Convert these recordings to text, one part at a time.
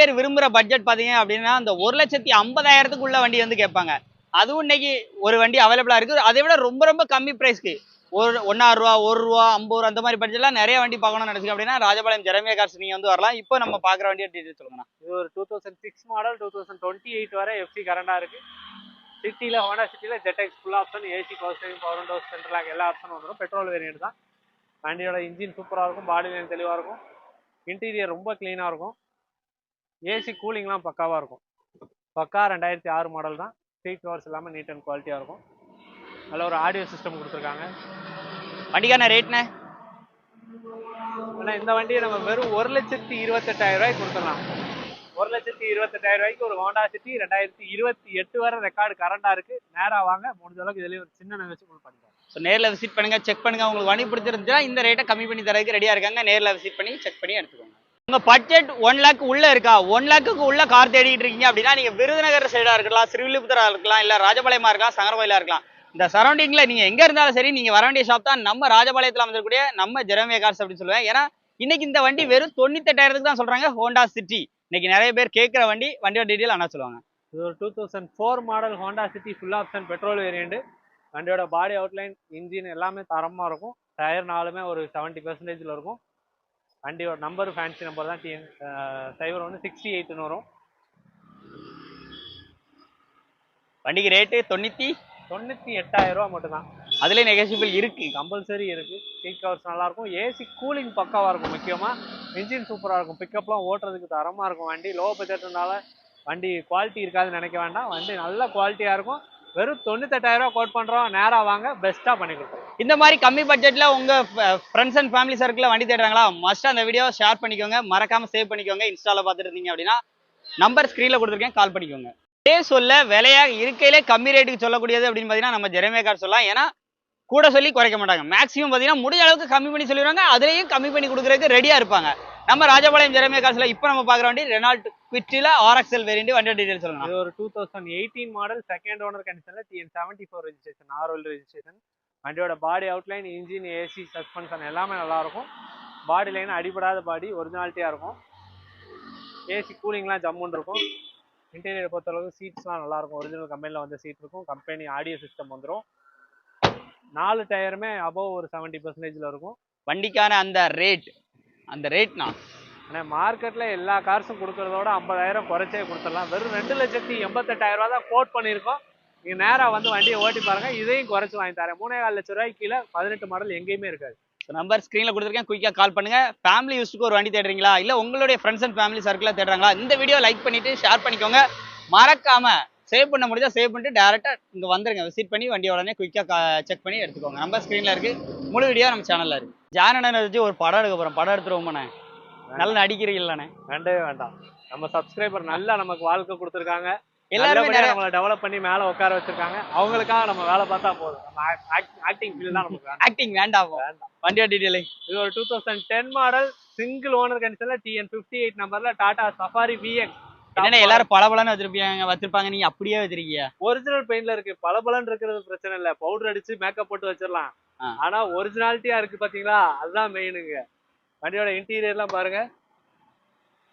பேர் விரும்புற பட்ஜெட் பார்த்தீங்க அப்படின்னா அந்த ஒரு லட்சத்தி ஐம்பதாயிரத்துக்குள்ள வண்டி வந்து கேட்பாங்க. அதுவும் இன்னைக்கு ஒரு வண்டி அவைலபிளாக இருக்குது அதை விட ரொம்ப ரொம்ப கம்மி ப்ரைஸ்க்கு ஒரு ஒன்னாறு ரூபா ஒரு ரூபா ஐம்பது ரூபா அந்த மாதிரி பட்ஜெட்லாம் நிறைய வண்டி பார்க்கணும்னு நினச்சிங்க அப்படின்னா ராஜபாளையம் ஜெரமியா கார்ஸ் வந்து வரலாம். இப்போ நம்ம பார்க்குற வண்டியை டீட்டெயில் சொல்லுங்கண்ணா. இது ஒரு two thousand six model two thousand twenty eight வரை எஃப்சி கரண்டாக இருக்குது சிட்டியில் ஹோண்டா சிட்டியில் ZX full option AC power steering power windows central lock எல்லா ஆப்ஷனும் வந்துடும் பெட்ரோல் வேரியன்ட் தான். வண்டியோட இன்ஜின் சூப்பராக இருக்கும் பாடி லைன் தெளிவாக இருக்கும். இன்டீரியர் ரொம்ப க்ளீனாக இருக்கும். ஏசி கூலிங்லாம் பக்காவாக இருக்கும். பக்கா ரெண்டாயிரத்தி ஆறு மாடல் தான். சீட் கவர்ஸ் இல்லாமல் நீட் அண்ட் குவாலிட்டியாக இருக்கும். அதில் ஒரு ஆடியோ சிஸ்டம் கொடுத்துருக்காங்க. வண்டிக்கான ரேட்னே ஆனால் இந்த வண்டியை நம்ம வெறும் ஒரு லட்சத்தி இருபத்தெட்டாயிரம் ரூபாய்க்கு கொடுத்துடலாம். ஒரு லட்சத்தி இருபத்தெட்டாயிரம் ரூபாய்க்கு ஒரு ஹோண்டா சிட்டி ரெண்டாயிரத்தி இருபத்தி எட்டு வரை ரெக்கார்டு கரண்டா இருக்கு. நேரா வாங்க முடிஞ்ச அளவுக்கு இதுலயும் ஒரு சின்ன வச்சு உங்களுக்கு பண்ணிக்கலாம் ஸோ நேரில் விசிட் பண்ணுங்க செக் பண்ணுங்க. உங்களுக்கு வண்டி பிடிச்சிருந்துச்சுன்னா இந்த ரேட்டை கம்மி பண்ணி தரதுக்கு ரெடியா இருக்காங்க. நேரில் விசிட் பண்ணி செக் பண்ணி எடுத்துக்கோங்க. உங்கள் பட்ஜெட் ஒன் லேக் உள்ளே இருக்கா? ஒன் லேக்குக்கு உள்ள கார் தேடிட்டு இருக்கீங்க அப்படின்னா நீங்கள் விருதுநகர் சைடாக இருக்கலாம் ஸ்ரீவில்லிபுத்தரா இருக்கலாம் இல்லை ராஜபாளையமாக இருக்கலாம் சங்கரவாயிலாக இருக்கலாம். இந்த சரௌண்டிங்கில் நீங்கள் எங்கே இருந்தாலும் சரி நீங்கள் வர வேண்டிய ஷாப் தான் நம்ம ராஜபாளையத்தில் அமைந்திருக்கக்கூடிய நம்ம ஜெரமியா கார்ஸ் அப்படின்னு சொல்லுவேன். ஏன்னா இன்னைக்கு இந்த வண்டி வெறும் தொண்ணூத்தெட்டாயிரத்துக்கு தான் சொல்கிறாங்க ஹோண்டா சிட்டி இன்னைக்கு நிறைய பேர் கேட்குற வண்டி வண்டியோட டீட்டெயில் ஆனால் சொல்லுவாங்க. இது ஒரு two thousand four model Honda City full option petrol variant வண்டியோட பாடி அவுட்லைன் இன்ஜின் எல்லாமே தரமாக இருக்கும். டயர் நாலுமே ஒரு செவன்ட்டி பெர்சன்டேஜில் இருக்கும். வண்டியோட நம்பர் ஃபேன்சி நம்பர் தான் டிஎன் சைபர் வந்து சிக்ஸ்டி எயிட்னு வரும். வண்டிக்கு ரேட்டு தொண்ணூத்தி? தொண்ணூற்றி எட்டாயிரம் ரூபா மட்டும்தான். அதுலயே நெகசிபிள் இருக்கு. கம்பல்சரி இருக்கு. சீட் கவர்ஸ் நல்லா இருக்கும். ஏசி கூலிங் பக்காவா இருக்கும் முக்கியமா. இன்ஜின் சூப்பரா இருக்கும். பிக்கப்லாம் ஓட்டுறதுக்கு தரமா இருக்கும் வண்டி. லோ பட்ஜெட்னால வண்டி குவாலிட்டி இருக்காதுன்னு நினைக்க வேண்டாம். வண்டி நல்ல குவாலிட்டியா இருக்கும். வெறும் தொண்ணூத்தெட்டாயிரம் ரூபா கோட் பண்றோம். நேரா வாங்க பெஸ்டா பண்ணி கொடுப்போம். இந்த மாதிரி கம்மி பட்ஜெட்ல உங்க ஃப்ரெண்ட்ஸ் அண்ட் ஃபேமிலி சர்க்கிள் வண்டி தேடுறாங்களா? மஸ்ட் அந்த வீடியோ ஷேர் பண்ணிக்கோங்க. மறக்காம சேவ் பண்ணிக்கோங்க. இன்ஸ்டால பாத்துட்டு இருந்தீங்க அப்படின்னா நம்பர் ஸ்கிரீன்ல கொடுத்துருக்கேன். கால் பண்ணிக்கோங்க. இதே சொல்ல விலையா இருக்கையிலே கம்மி ரேட்டுக்கு சொல்லக்கூடியது அப்படின்னு பார்த்தீங்கன்னா நம்ம ஜெரமே கார் சொல்லலாம். ஏன்னா கூட சொல்லி குறைக்க மாட்டாங்க. மேக்ஸிமம் பார்த்தீங்கன்னா முடிஞ்ச அளவுக்கு கம்மி பண்ணி சொல்லிடுவாங்க. அதுலேயும் கம்மி பண்ணி கொடுக்குறதுக்கு ரெடியா இருப்பாங்க. நம்ம ராஜபாளையம் ஜெரமே கார்ஸ்ல இப்போ நம்ம பார்க்குற வண்டி ரெனால்ட் குவிட்டில ஆர்எக்ஸ்எல் வேரியண்ட் வண்டி டீடைல் சொல்லுங்க. இது ஒரு two thousand eighteen model second owner கண்டிஷன்ல டிஎன் செவன்டி ஃபோர் ரெஜிஸ்ட்ரேஷன் ஆர்வல் ரெஜிஸ்ட்ரேஷன் வண்டியோட body outline engine AC suspension எல்லாமே நல்லா இருக்கும் பாடி லைன் அடிபடாத பாடி ஒரிஜினாலிட்டியா இருக்கும். ஏசி கூலிங்லாம் ஜம்முன்னு இருக்கும். இன்டீரியர் பொறுத்தளவுக்கு சீட்ஸ்லாம் நல்லா இருக்கும் ஒரிஜினல் கம்பெனியில் வந்த சீட் இருக்கும். கம்பெனி ஆடியோ சிஸ்டம் வந்துடும் நாலு டயருமே அபவ் ஒரு செவன்ட்டி பர்சன்டேஜில் இருக்கும். வண்டிக்கான அந்த ரேட் அந்த ரேட்னா ஆனால் மார்க்கெட்டில் எல்லா கார்ஸும் கொடுக்கறதோட ஐம்பதாயிரம் குறைச்சே கொடுத்துடலாம். வெறும் ரெண்டு லட்சத்தி எண்பத்தெட்டாயிரம் ரூபா தான் கோட் பண்ணியிருக்கோம். நீங்கள் நேராக வந்து வண்டியை ஓட்டி பாருங்க. இதையும் குறைச்சி வாங்கி தரேன். மூணே கால் லட்ச ரூபாய்க்கு கீழே பதினெட்டு மாடல் எங்கேயுமே இருக்காது. நம்பர் ஸ்க்ரீனில் கொடுத்துருக்கேன். குயிக்காக கால் பண்ணுங்க. ஃபேமிலி யூஸ்க்கு ஒரு வண்டி தேடுறீங்களா? இல்லை உங்களுடைய ஃப்ரெண்ட்ஸ் அண்ட் ஃபேமிலி சர்க்கிளில் தேடுறாங்களா? இந்த வீடியோ லைக் பண்ணிட்டு ஷேர் பண்ணிக்கோங்க. மறக்காம சேவ் பண்ண முடிஞ்சா சேவ் பண்ணிட்டு டேரெக்டாக இங்கே வந்துருங்க. விசிட் பண்ணி வண்டியை உடனே குயிக்காக செக் பண்ணி எடுத்துக்கோங்க. நம்பர் ஸ்க்ரீனில் இருக்கு. முழு வீடியோ நம்ம சேனலில் இருக்கு. ஜானனை வச்சு ஒரு படம் எடுக்க போகிறோம் படம் எடுத்துருவோம்ண்ணே நல்லா நடிக்கிறீங்களாண்ணே? வேண்டவே வேண்டாம். நம்ம சப்ஸ்கிரைபர் நல்லா நமக்கு வாழ்க்கை கொடுத்துருக்காங்க. எல்லாருமே நம்மளை டெவலப் பண்ணி மேலே உட்கார வச்சிருக்காங்க. அவங்களுக்காக நம்ம வேலை பார்த்தா போதும். நம்ம ஆக்டிங் ஃபீல்ட் தான் நமக்கு ஆக்டிங் வேண்டாம் வேண்டாம். வண்டியோட டீட்டெயில் இது ஒரு two thousand ten model single owner கண்டிஷன்ல டிஎன் ஃபிஃப்டி எயிட் நம்பர்ல டாடா சஃபாரி விஎக்ஸ் என்னண்ணே எல்லாரும் பளபளன்னு வச்சிருப்பீங்க வச்சிருப்பாங்க நீங்க அப்படியே வச்சிருக்கீங்க. ஒரிஜினல் பெயிண்ட்ல இருக்கு. பளபளன்னு இருக்கிறது பிரச்சனை இல்ல. பவுடர் அடிச்சு மேக்கப் போட்டு வச்சிடலாம். ஆனா ஒரிஜினாலிட்டியா இருக்கு பாத்தீங்களா? அதுதான் மெயினுங்க வண்டியோட இன்டீரியர்லாம் பாருங்க.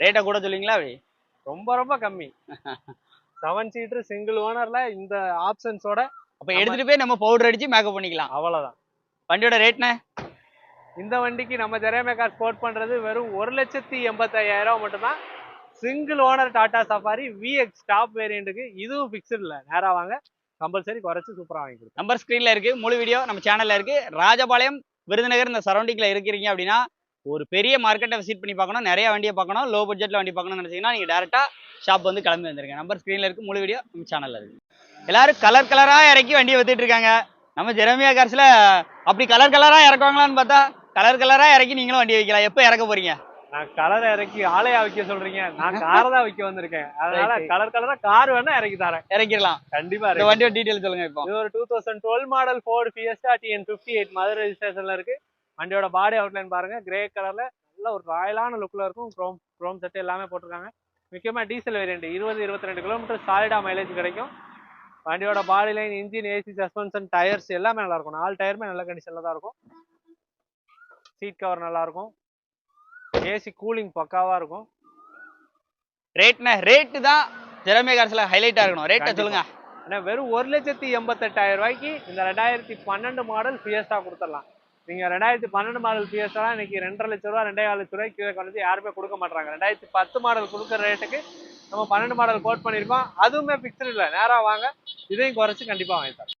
ரேட்டை கூட சொல்லுவீங்களா அப்படி? ரொம்ப ரொம்ப கம்மி. செவன் சீட்டர் சிங்கிள் ஓனர்ல இந்த ஆப்ஷன்ஸோட அப்போ எடுத்துட்டு போய் நம்ம பவுடர் அடிச்சு மேக்கப் பண்ணிக்கலாம். அவ்வளவுதான். வண்டியோட ரேட்ண்ணே இந்த வண்டிக்கு நம்ம ஜெரேமே கார் கோட் பண்றது வெறும் ஒரு லட்சத்தி எண்பத்தாயிரம் மட்டும்தான். Single owner Tata Safari VX top வேரியண்ட்டுக்கு இதுவும் ஃபிக்ஸ்டு இல்லை. வாங்க. கம்பல்சரி குறைச்சி சூப்பராக வாங்கி கொடுக்கும் நம்பர் ஸ்க்ரீனில் இருக்குது முழு வீடியோ நம்ம சேனலில் இருக்குது ராஜபாளையம் விருதுநகர் இந்த சரௌண்டிங்கில் இருக்கிறீங்க அப்படின்னா ஒரு பெரிய மார்க்கெட்டை விசிட் பண்ணி பார்க்கணும் நிறைய வண்டியை பார்க்கணும் லோ பட்ஜெட்டில் வண்டி பார்க்கணும்னு நினச்சிங்கன்னா நீங்கள் டேரெக்டாக ஷாப் வந்து கிளம்பி வந்துருங்க. நம்பர் ஸ்க்ரீனில் இருக்குது முழு வீடியோ நம்ம சேனலில் இருக்குது எல்லாரும் கலர் கலராக இறக்கி வண்டியை வித்துட்டு இருக்காங்க. நம்ம ஜெரமியா கார்ஸில் அப்படி கலர் கலராக இறக்குவாங்களான்னு பார்த்தா கலர் கலராக இறக்கி நீங்களும் வண்டி வைக்கலாம். எப்போ இறக்க போகிறீங்க நான் கலரை இறக்கி ஆளையா வைக்க சொல்றீங்க. நான் காரை தான் வைக்க வந்திருக்கேன். அதனால. கலர் கலரா கார் வேணா இறக்கி தரேன். இறக்கிடலாம். கண்டிப்பா இந்த. வண்டியோட டீட்டெயில் சொல்லுங்க இப்போ. இது ஒரு two thousand twelve model Ford Fiesta TN fifty eight Madurai ரெஜிஸ்ட்ரேஷன்ல இருக்கு. வண்டியோட பாடி அவுட்லைன் பாருங்க. கிரே கலர்ல நல்ல ஒரு ராயலான லுக்ல இருக்கும். குரோம் குரோம் செட் எல்லாமே போட்டிருக்காங்க. முக்கியமா டீசல் வேரியன்ட் இருபது இருபத்தி ரெண்டு கிலோமீட்டர் சாலிடா மைலேஜ் கிடைக்கும். வண்டியோட body line engine AC suspension tyres எல்லாமே நல்லா இருக்கும். நாலு டயருமே நல்ல கண்டிஷன்ல தான் இருக்கும். சீட் கவர் நல்லா இருக்கும். ஏசி கூலிங் பக்காவா இருக்கும். ரேட்னா ரேட்டு தான் திறமை காசுல ஹைலைட்டா இருக்கணும். ரேட்டை. சொல்லுங்க. ஆனா வெறும் ஒரு லட்சத்தி எண்பத்தெட்டாயிரம் ரூபாய்க்கு இந்த ரெண்டாயிரத்தி பன்னெண்டு மாடல் ஃபியஸ்டா கொடுத்துடலாம். நீங்க ரெண்டாயிரத்தி பன்னெண்டு மாடல் ஃபியஸ்டா இன்னைக்கு ரெண்டரை லட்ச ரூபா ரெண்டே கால் லட்ச ரூபாய்க்கு கீழே கொண்டு யாருமே கொடுக்க மாட்டாங்க ரெண்டாயிரத்தி பத்து மாடல் கொடுக்குற ரேட்டுக்கு நம்ம பன்னெண்டு மாடல் கோட் பண்ணியிருக்கோம் அதுவுமே பிக்சர் இல்லை. நேரா வாங்க. இதையும் குறைச்சு கண்டிப்பா வாங்கி தரேன்.